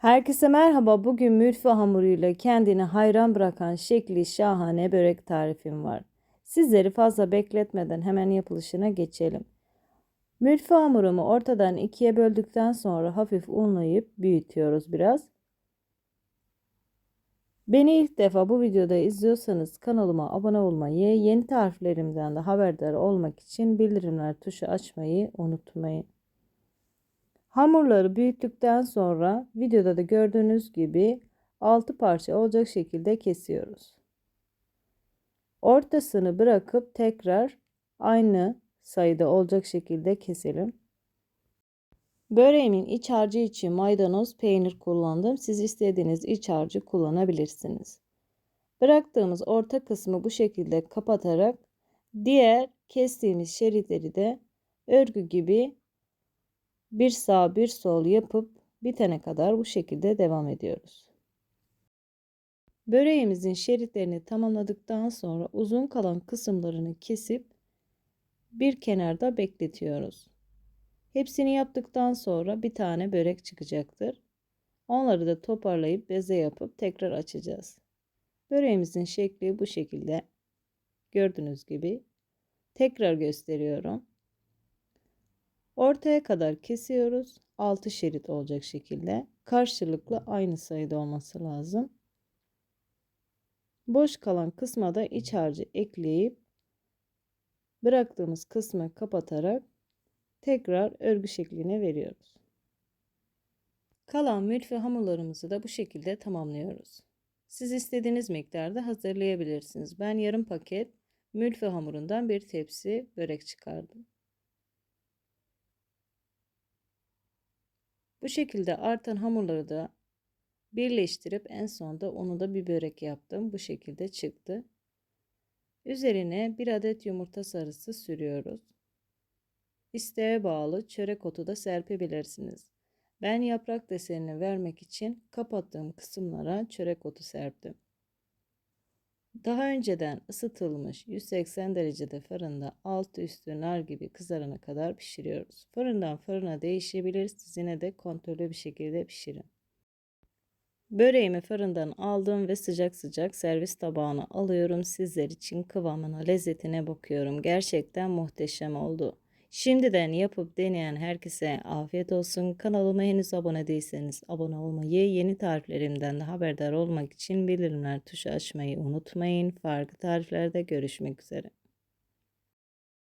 Herkese merhaba. Bugün mülfü hamuruyla kendini hayran bırakan şekli şahane börek tarifim var. Sizleri fazla bekletmeden hemen yapılışına geçelim. Mülfü hamurumu ortadan ikiye böldükten sonra hafif unlayıp büyütüyoruz biraz. Beni ilk defa bu videoda izliyorsanız kanalıma abone olmayı, yeni tariflerimden de haberdar olmak için bildirimler tuşu açmayı unutmayın. Hamurları büyüttükten sonra videoda da gördüğünüz gibi 6 parça olacak şekilde kesiyoruz. Ortasını bırakıp tekrar aynı sayıda olacak şekilde keselim. Böreğimin iç harcı için maydanoz, peynir kullandım. Siz istediğiniz iç harcı kullanabilirsiniz. Bıraktığımız orta kısmı bu şekilde kapatarak diğer kestiğimiz şeritleri de örgü gibi bir sağ bir sol yapıp bitene kadar bu şekilde devam ediyoruz. Böreğimizin şeritlerini tamamladıktan sonra uzun kalan kısımlarını kesip bir kenarda bekletiyoruz. Hepsini yaptıktan sonra bir tane börek çıkacaktır. Onları da toparlayıp beze yapıp tekrar açacağız. Böreğimizin şekli bu şekilde. Gördüğünüz gibi. Tekrar gösteriyorum. Ortaya kadar kesiyoruz. 6 şerit olacak şekilde. Karşılıklı aynı sayıda olması lazım. Boş kalan kısma da iç harcı ekleyip bıraktığımız kısmı kapatarak tekrar örgü şekline veriyoruz. Kalan mülfü hamurlarımızı da bu şekilde tamamlıyoruz. Siz istediğiniz miktarda hazırlayabilirsiniz. Ben yarım paket mülfü hamurundan bir tepsi börek çıkardım. Bu şekilde artan hamurları da birleştirip en sonunda onu da bir börek yaptım. Bu şekilde çıktı. Üzerine bir adet yumurta sarısı sürüyoruz. İsteğe bağlı çörek otu da serpebilirsiniz. Ben yaprak desenini vermek için kapattığım kısımlara çörek otu serptim. Daha önceden ısıtılmış 180 derecede fırında altı üstü nar gibi kızarana kadar pişiriyoruz. Fırından fırına değişebilir. Siz yine de kontrollü bir şekilde pişirin. Böreğimi fırından aldım ve sıcak sıcak servis tabağına alıyorum. Sizler için kıvamına, lezzetine bakıyorum. Gerçekten muhteşem oldu. Şimdiden yapıp deneyen herkese afiyet olsun. Kanalıma henüz abone değilseniz abone olmayı, yeni tariflerimden de haberdar olmak için bildirimler tuşu açmayı unutmayın. Farklı tariflerde görüşmek üzere.